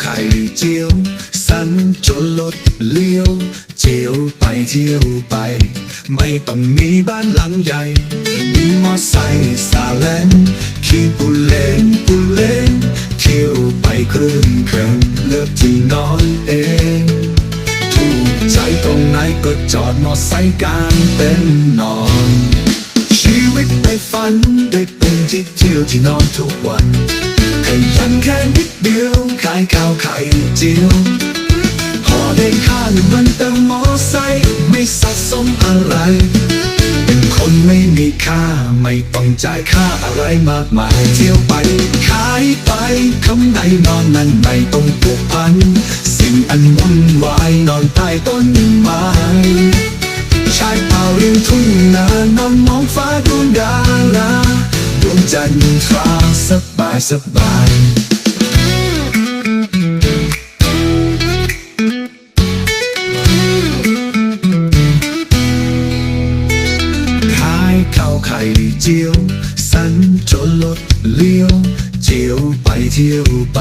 ไข่เจียว สันจนลดเลี้ยว เจียวไปเที่ยวไป ไม่ต้องมีบ้านหลังใหญ่ มีมอไซค์สาเลนขี่ปูเล่นปูเล่นเที่ยวไปครึ่งเครงเลือกที่นอนเองถูกใจตรงไหนก็จอดมอไซค์กลางเต็นนอน ชีวิตในฝันได้เป็นที่เที่ยวที่นอนทุกวันายก้าวไข่เจียว พอได้ค่าเงินเติมมอไซค์ไม่สะสมอะไร เป็นคนไม่มีค่าไม่ต้องจ่ายค่าอะไรมากมาย เที่ยวไปขายไปคำใดนอนนั้นไม่ต้องผูกพัน สิ่งอันวุ่นวายนอนใต้ต้นไม้ชายเป่าริมทุ่งนานอนมองฟ้าดูดาราดวงจันทร์ทราสบายสบาย ขายข้าวไข่เจียว สันจนรถเลี้ยว เจียวไปเที่ยวไป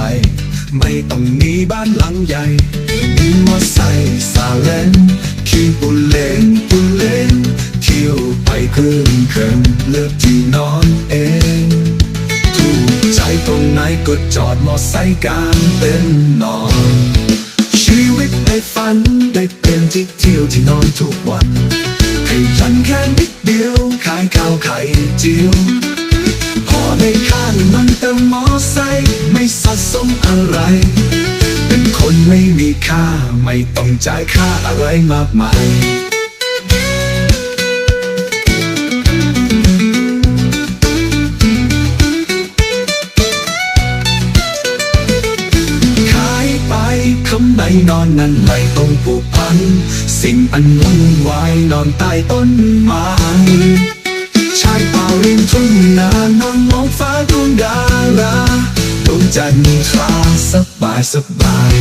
ไม่ต้องมีบ้านหลังใหญ่มีมอไซค์ซาเล้งขี่ปุเลนปุเลนเที่ยวไปครึ่งเคิงเลือกที่นอนเองถูกใจตรงไหนก็จอดมอไซค์กลางเต็นท์นอน ได้ฝัน ได้เป็นที่เที่ยวที่นอนทุกวันขยันแค่นิดเดียวขายข้าวไข่เจียวพอได้ค่างมันเติมมอไซค์ไม่สะสมอะไร เป็นคนไม่มีค่าไม่ต้องจ่ายค่าอะไรมากมาย นอนนั้นไหลต้องผูกพัน สิ่งอันวุ่นวายนอนใต้ต้นไม้ชายป่าริมทุ่งนานอนมองฟ้าดวงดาราดวงจันทราสบายสบาย